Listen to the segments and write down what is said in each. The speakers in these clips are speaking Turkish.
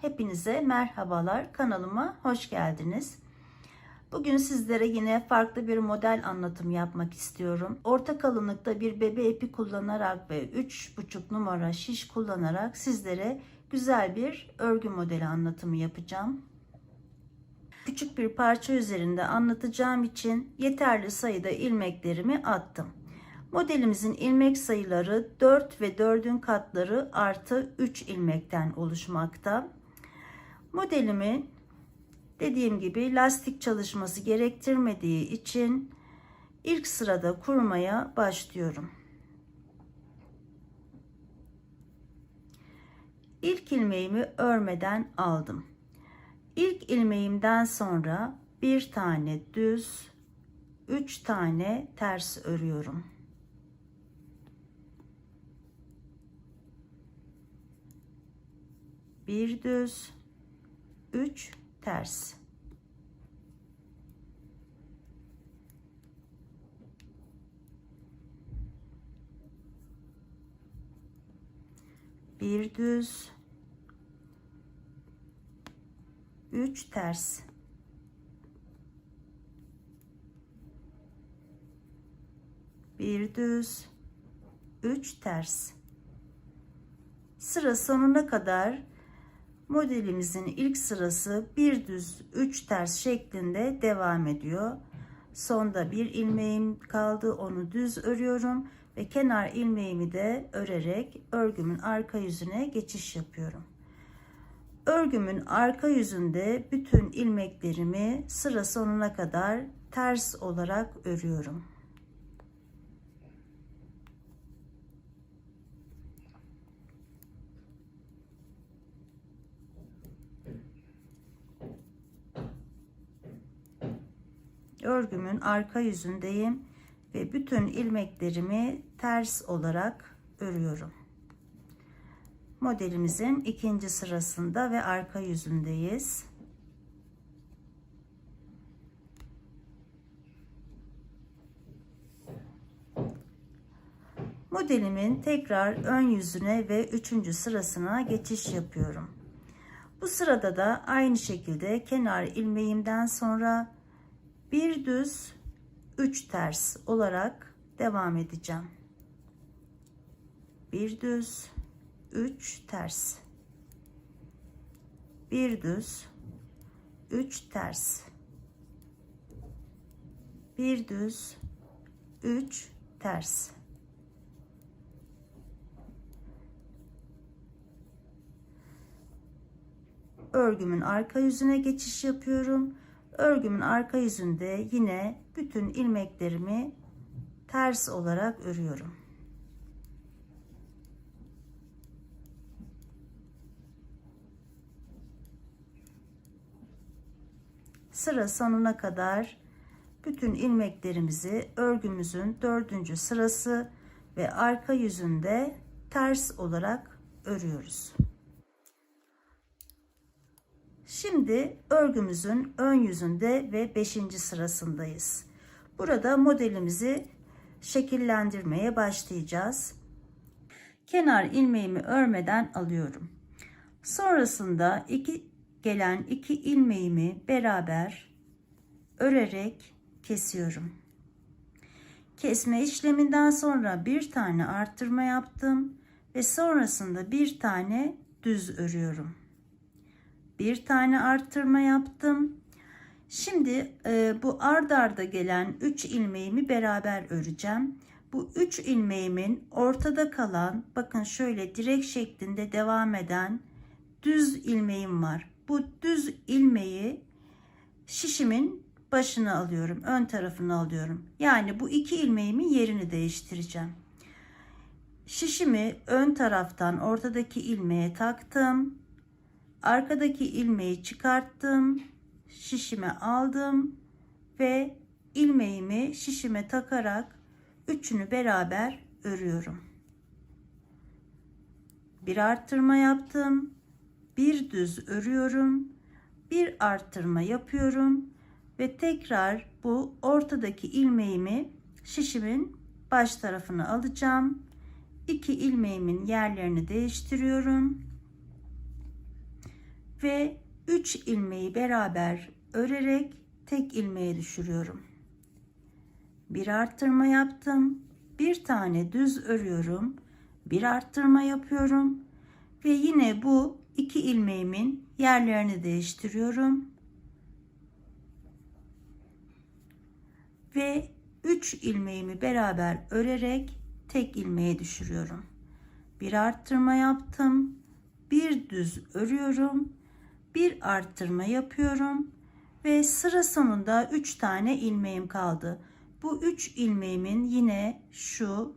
Hepinize merhabalar. Kanalıma hoş geldiniz. Bugün sizlere yine farklı bir model anlatım yapmak istiyorum. Orta kalınlıkta bir bebe ipi kullanarak ve 3,5 numara şiş kullanarak sizlere güzel bir örgü modeli anlatımı yapacağım. Küçük bir parça üzerinde anlatacağım için yeterli sayıda ilmeklerimi attım. Modelimizin ilmek sayıları 4 ve 4'ün katları artı 3 ilmekten oluşmakta. Modelimi dediğim gibi lastik çalışması gerektirmediği için ilk sırada kurmaya başlıyorum. İlk ilmeğimi örmeden aldım. İlk ilmeğimden sonra bir tane düz, üç tane ters örüyorum. Bir düz, üç ters. Bir düz, üç ters. Bir düz, üç ters. Sıra sonuna kadar modelimizin ilk sırası bir düz üç ters şeklinde devam ediyor. Sonda bir ilmeğim kaldı onu düz örüyorum ve kenar ilmeğimi de örerek örgümün arka yüzüne geçiş yapıyorum. Örgümün arka yüzünde bütün ilmeklerimi sıra sonuna kadar ters olarak örüyorum. Örgümün arka yüzündeyim ve bütün ilmeklerimi ters olarak örüyorum. Modelimizin ikinci sırasında ve arka yüzündeyiz. Modelimin tekrar ön yüzüne ve üçüncü sırasına geçiş yapıyorum. Bu sırada da aynı şekilde kenar ilmeğimden sonra bir düz, üç ters olarak devam edeceğim. Bir düz, 3 ters. Bir düz, 3 ters. Bir düz, 3 ters. Örgümün arka yüzüne geçiş yapıyorum. Örgümün arka yüzünde yine bütün ilmeklerimi ters olarak örüyorum. sıra sonuna kadar bütün ilmeklerimizi örgümüzün dördüncü sırası ve arka yüzünde ters olarak örüyoruz. Şimdi örgümüzün ön yüzünde ve beşinci sırasındayız. Burada modelimizi şekillendirmeye başlayacağız. Kenar ilmeğimi örmeden alıyorum. Sonrasında iki gelen iki ilmeğimi beraber örerek kesiyorum. Kesme işleminden sonra bir tane arttırma yaptım ve sonrasında bir tane düz örüyorum. Bir tane arttırma yaptım. Şimdi e, bu ard arda gelen 3 ilmeğimi beraber öreceğim. Bu 3 ilmeğimin ortada kalan bakın şöyle direk şeklinde devam eden düz ilmeğim var bu düz ilmeği şişimin başına alıyorum. Ön tarafını alıyorum. Yani bu iki ilmeğimin yerini değiştireceğim. Şişimi ön taraftan ortadaki ilmeğe taktım. Arkadaki ilmeği çıkarttım. Şişime aldım ve ilmeğimi şişime takarak üçünü beraber örüyorum. Bir arttırma yaptım bir düz örüyorum bir arttırma yapıyorum ve tekrar bu ortadaki ilmeğimi şişimin baş tarafına alacağım iki ilmeğimin yerlerini değiştiriyorum ve 3 ilmeği beraber örerek tek ilmeğe düşürüyorum. Bir arttırma yaptım. Bir tane düz örüyorum. Bir arttırma yapıyorum ve yine bu iki ilmeğimin yerlerini değiştiriyorum. Ve 3 ilmeğimi beraber örerek tek ilmeğe düşürüyorum. Bir arttırma yaptım. Bir düz örüyorum. Bir arttırma yapıyorum ve sıra sonunda 3 tane ilmeğim kaldı. Bu 3 ilmeğimin yine şu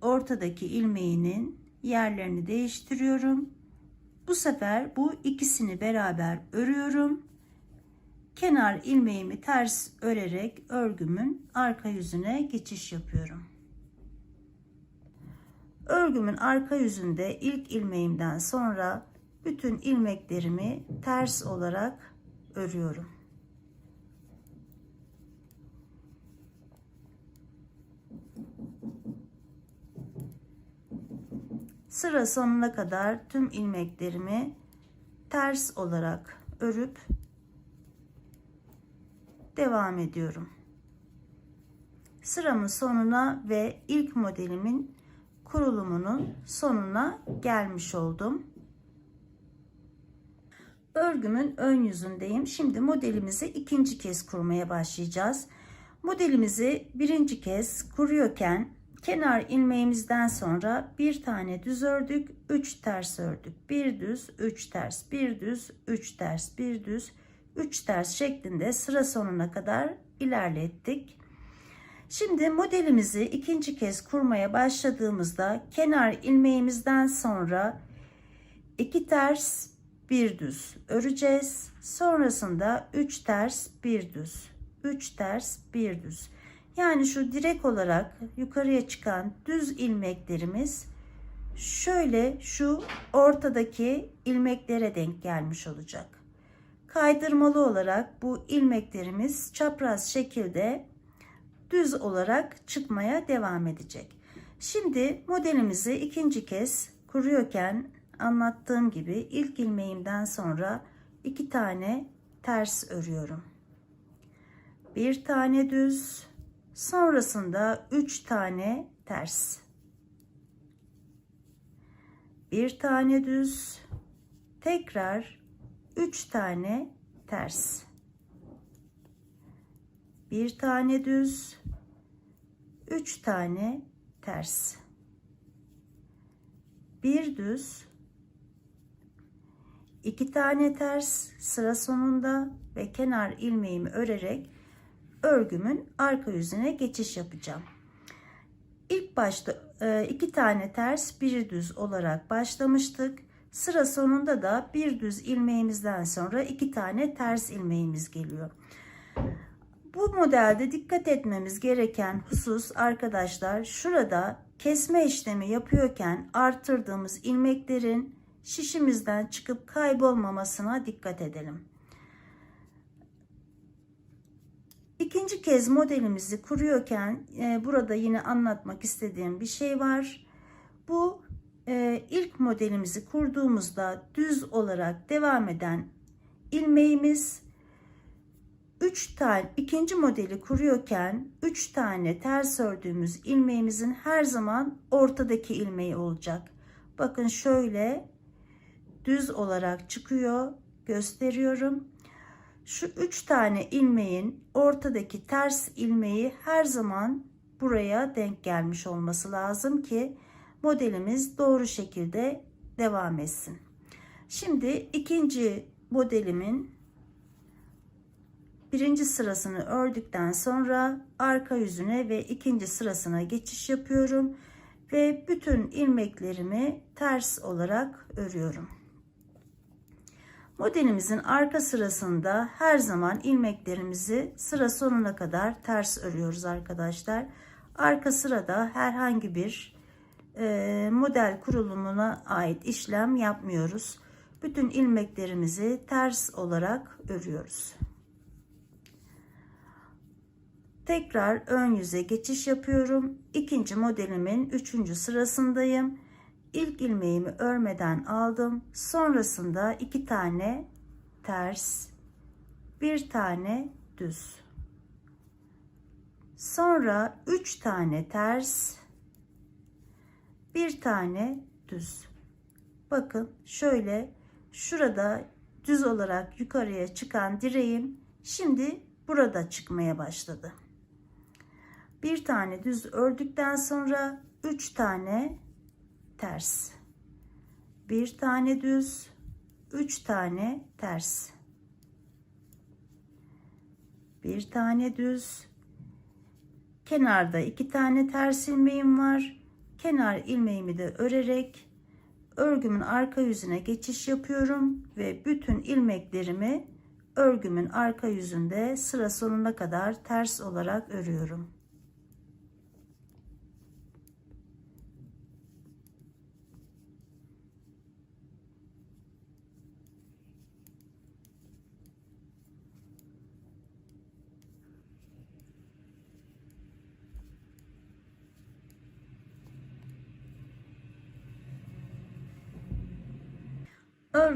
ortadaki ilmeğinin yerlerini değiştiriyorum. Bu sefer bu ikisini beraber örüyorum. Kenar ilmeğimi ters örerek örgümün arka yüzüne geçiş yapıyorum. Örgümün arka yüzünde ilk ilmeğimden sonra bütün ilmeklerimi ters olarak örüyorum. Sıra sonuna kadar tüm ilmeklerimi ters olarak örüp devam ediyorum. Sıramın sonuna ve ilk modelimin kurulumunun sonuna gelmiş oldum. Örgümün ön yüzündeyim. Şimdi modelimizi ikinci kez kurmaya başlayacağız. Modelimizi birinci kez kuruyorken kenar ilmeğimizden sonra bir tane düz ördük, 3 ters ördük. Bir düz, 3 ters, bir düz, 3 ters, bir düz, 3 ters şeklinde sıra sonuna kadar ilerlettik. Şimdi modelimizi ikinci kez kurmaya başladığımızda kenar ilmeğimizden sonra 2 ters, bir düz öreceğiz. Sonrasında 3 ters, bir düz, 3 ters, bir düz. Yani şu direk olarak yukarıya çıkan düz ilmeklerimiz şöyle şu ortadaki ilmeklere denk gelmiş olacak. Kaydırmalı olarak bu ilmeklerimiz çapraz şekilde düz olarak çıkmaya devam edecek. Şimdi modelimizi ikinci kez kuruyorken anlattığım gibi ilk ilmeğimden sonra iki tane ters örüyorum. Bir tane düz, sonrasında üç tane ters. Bir tane düz, tekrar üç tane ters. Bir tane düz, üç tane ters. Bir düz, iki tane ters sıra sonunda ve kenar ilmeğimi örerek örgümün arka yüzüne geçiş yapacağım. İlk başta e, iki tane ters bir düz olarak başlamıştık. Sıra sonunda da bir düz ilmeğimizden sonra iki tane ters ilmeğimiz geliyor. Bu modelde dikkat etmemiz gereken husus arkadaşlar şurada kesme işlemi yapıyorken artırdığımız ilmeklerin şişimizden çıkıp kaybolmamasına dikkat edelim. İkinci kez modelimizi kuruyorken e, burada yine anlatmak istediğim bir şey var. Bu e, ilk modelimizi kurduğumuzda düz olarak devam eden ilmeğimiz 3 tane ikinci modeli kuruyorken 3 tane ters ördüğümüz ilmeğimizin her zaman ortadaki ilmeği olacak. Bakın şöyle düz olarak çıkıyor gösteriyorum. Şu 3 tane ilmeğin ortadaki ters ilmeği her zaman buraya denk gelmiş olması lazım ki modelimiz doğru şekilde devam etsin. Şimdi ikinci modelimin birinci sırasını ördükten sonra arka yüzüne ve ikinci sırasına geçiş yapıyorum ve bütün ilmeklerimi ters olarak örüyorum. Modelimizin arka sırasında her zaman ilmeklerimizi sıra sonuna kadar ters örüyoruz arkadaşlar. Arka sırada herhangi bir e, model kurulumuna ait işlem yapmıyoruz. Bütün ilmeklerimizi ters olarak örüyoruz. Tekrar ön yüze geçiş yapıyorum. İkinci modelimin üçüncü sırasındayım. İlk ilmeğimi örmeden aldım. Sonrasında iki tane ters, bir tane düz. Sonra üç tane ters, bir tane düz. Bakın şöyle şurada düz olarak yukarıya çıkan direğim şimdi burada çıkmaya başladı. Bir tane düz ördükten sonra üç tane ters. Bir tane düz, üç tane ters. Bir tane düz. Kenarda iki tane ters ilmeğim var. Kenar ilmeğimi de örerek örgümün arka yüzüne geçiş yapıyorum ve bütün ilmeklerimi örgümün arka yüzünde sıra sonuna kadar ters olarak örüyorum.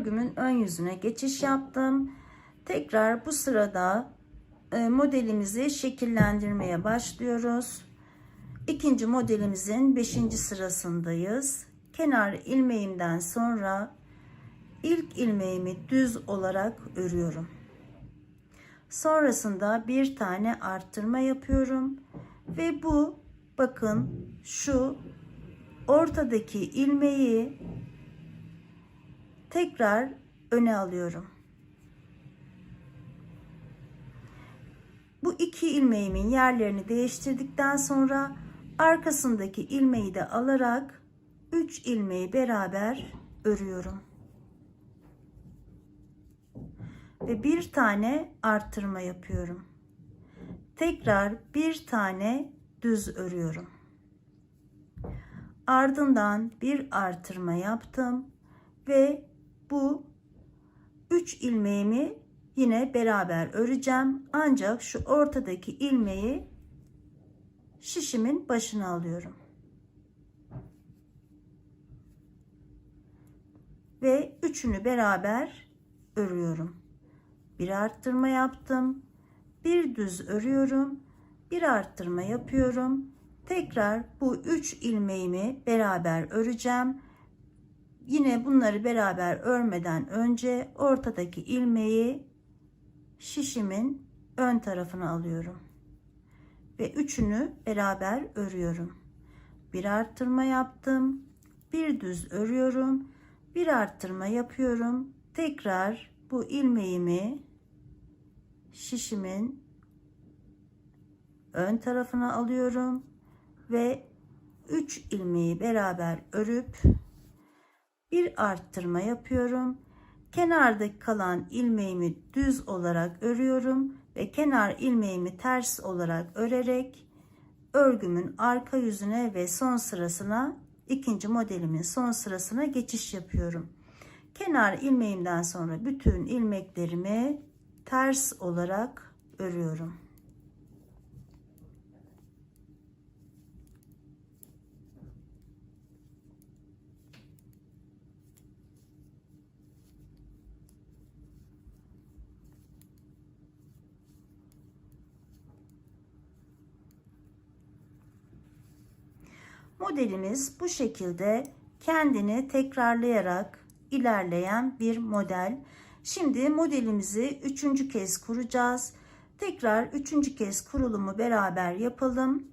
Örgümün ön yüzüne geçiş yaptım. Tekrar bu sırada e, modelimizi şekillendirmeye başlıyoruz. İkinci modelimizin 5. sırasındayız. Kenar ilmeğimden sonra ilk ilmeğimi düz olarak örüyorum. Sonrasında bir tane arttırma yapıyorum ve bu bakın şu ortadaki ilmeği tekrar öne alıyorum. Bu iki ilmeğimin yerlerini değiştirdikten sonra arkasındaki ilmeği de alarak 3 ilmeği beraber örüyorum. Ve bir tane arttırma yapıyorum. Tekrar bir tane düz örüyorum. Ardından bir artırma yaptım ve bu 3 ilmeğimi yine beraber öreceğim. Ancak şu ortadaki ilmeği şişimin başına alıyorum. Ve üçünü beraber örüyorum. Bir arttırma yaptım. Bir düz örüyorum. Bir arttırma yapıyorum. Tekrar bu üç ilmeğimi beraber öreceğim Yine bunları beraber örmeden önce ortadaki ilmeği şişimin ön tarafına alıyorum. Ve üçünü beraber örüyorum. Bir arttırma yaptım. Bir düz örüyorum. Bir arttırma yapıyorum. Tekrar bu ilmeğimi şişimin ön tarafına alıyorum ve 3 ilmeği beraber örüp bir arttırma yapıyorum. Kenardaki kalan ilmeğimi düz olarak örüyorum ve kenar ilmeğimi ters olarak örerek örgümün arka yüzüne ve son sırasına ikinci modelimin son sırasına geçiş yapıyorum. Kenar ilmeğimden sonra bütün ilmeklerimi ters olarak örüyorum. Modelimiz bu şekilde kendini tekrarlayarak ilerleyen bir model. Şimdi modelimizi üçüncü kez kuracağız. Tekrar üçüncü kez kurulumu beraber yapalım.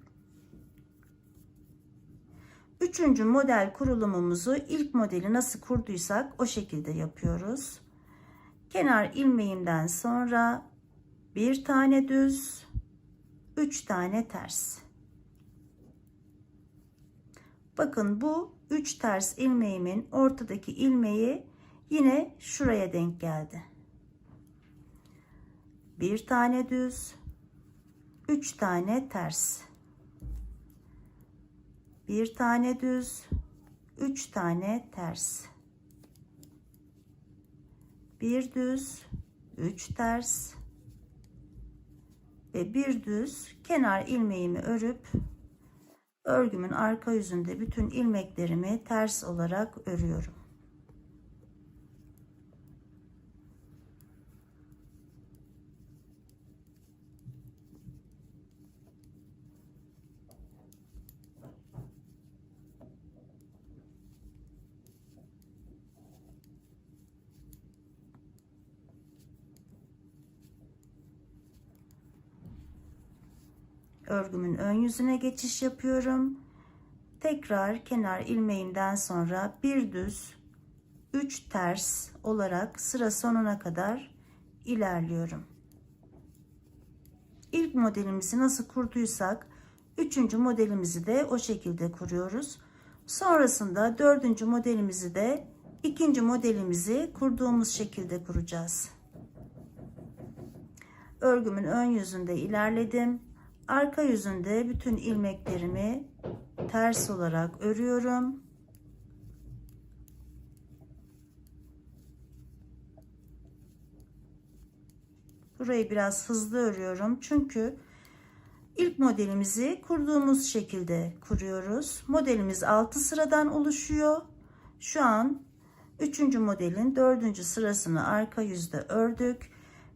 Üçüncü model kurulumumuzu ilk modeli nasıl kurduysak o şekilde yapıyoruz. Kenar ilmeğimden sonra bir tane düz, üç tane ters. Bakın bu 3 ters ilmeğimin ortadaki ilmeği yine şuraya denk geldi. Bir tane düz, 3 tane ters. Bir tane düz, 3 tane ters. Bir düz, 3 ters ve bir düz kenar ilmeğimi örüp Örgümün arka yüzünde bütün ilmeklerimi ters olarak örüyorum. Örgümün ön yüzüne geçiş yapıyorum. Tekrar kenar ilmeğimden sonra bir düz 3 ters olarak sıra sonuna kadar ilerliyorum. İlk modelimizi nasıl kurduysak üçüncü modelimizi de o şekilde kuruyoruz. Sonrasında dördüncü modelimizi de ikinci modelimizi kurduğumuz şekilde kuracağız. Örgümün ön yüzünde ilerledim arka yüzünde bütün ilmeklerimi ters olarak örüyorum. Burayı biraz hızlı örüyorum. Çünkü ilk modelimizi kurduğumuz şekilde kuruyoruz. Modelimiz 6 sıradan oluşuyor. Şu an 3. modelin 4. sırasını arka yüzde ördük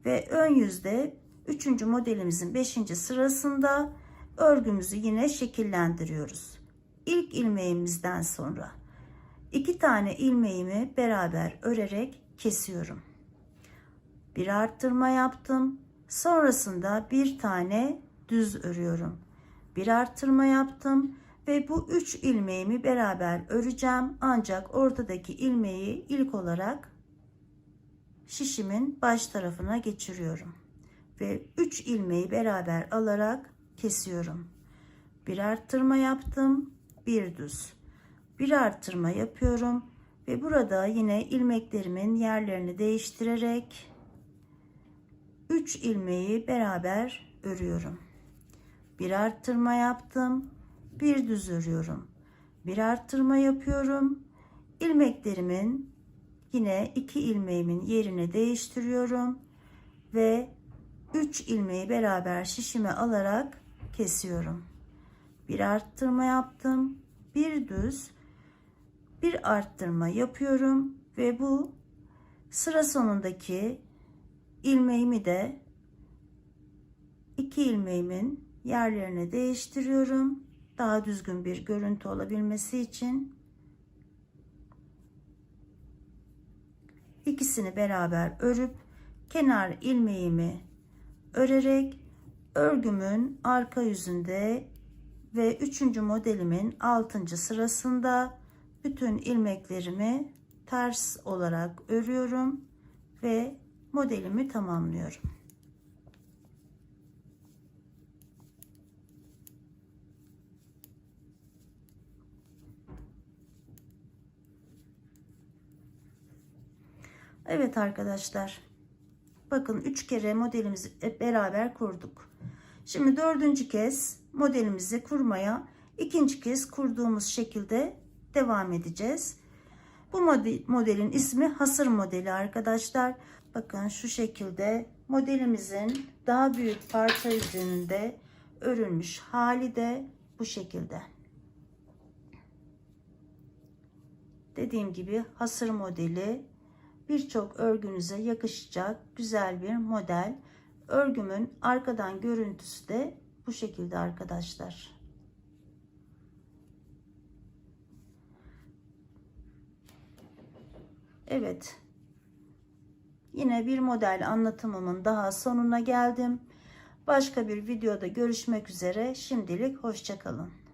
ve ön yüzde Üçüncü modelimizin beşinci sırasında örgümüzü yine şekillendiriyoruz. İlk ilmeğimizden sonra iki tane ilmeğimi beraber örerek kesiyorum. Bir arttırma yaptım. Sonrasında bir tane düz örüyorum. Bir arttırma yaptım ve bu üç ilmeğimi beraber öreceğim. Ancak ortadaki ilmeği ilk olarak şişimin baş tarafına geçiriyorum ve 3 ilmeği beraber alarak kesiyorum. Bir arttırma yaptım, bir düz. Bir arttırma yapıyorum ve burada yine ilmeklerimin yerlerini değiştirerek 3 ilmeği beraber örüyorum. Bir arttırma yaptım, bir düz örüyorum. Bir arttırma yapıyorum. ilmeklerimin yine iki ilmeğimin yerini değiştiriyorum ve 3 ilmeği beraber şişime alarak kesiyorum. Bir arttırma yaptım. Bir düz bir arttırma yapıyorum ve bu sıra sonundaki ilmeğimi de iki ilmeğimin yerlerini değiştiriyorum. Daha düzgün bir görüntü olabilmesi için ikisini beraber örüp kenar ilmeğimi örerek örgümün arka yüzünde ve üçüncü modelimin altıncı sırasında bütün ilmeklerimi ters olarak örüyorum ve modelimi tamamlıyorum. Evet arkadaşlar Bakın 3 kere modelimizi beraber kurduk. Şimdi dördüncü kez modelimizi kurmaya ikinci kez kurduğumuz şekilde devam edeceğiz. Bu modelin ismi hasır modeli arkadaşlar. Bakın şu şekilde modelimizin daha büyük parça üzerinde örülmüş hali de bu şekilde. Dediğim gibi hasır modeli birçok örgünüze yakışacak güzel bir model. Örgümün arkadan görüntüsü de bu şekilde arkadaşlar. Evet. Yine bir model anlatımımın daha sonuna geldim. Başka bir videoda görüşmek üzere. Şimdilik hoşçakalın.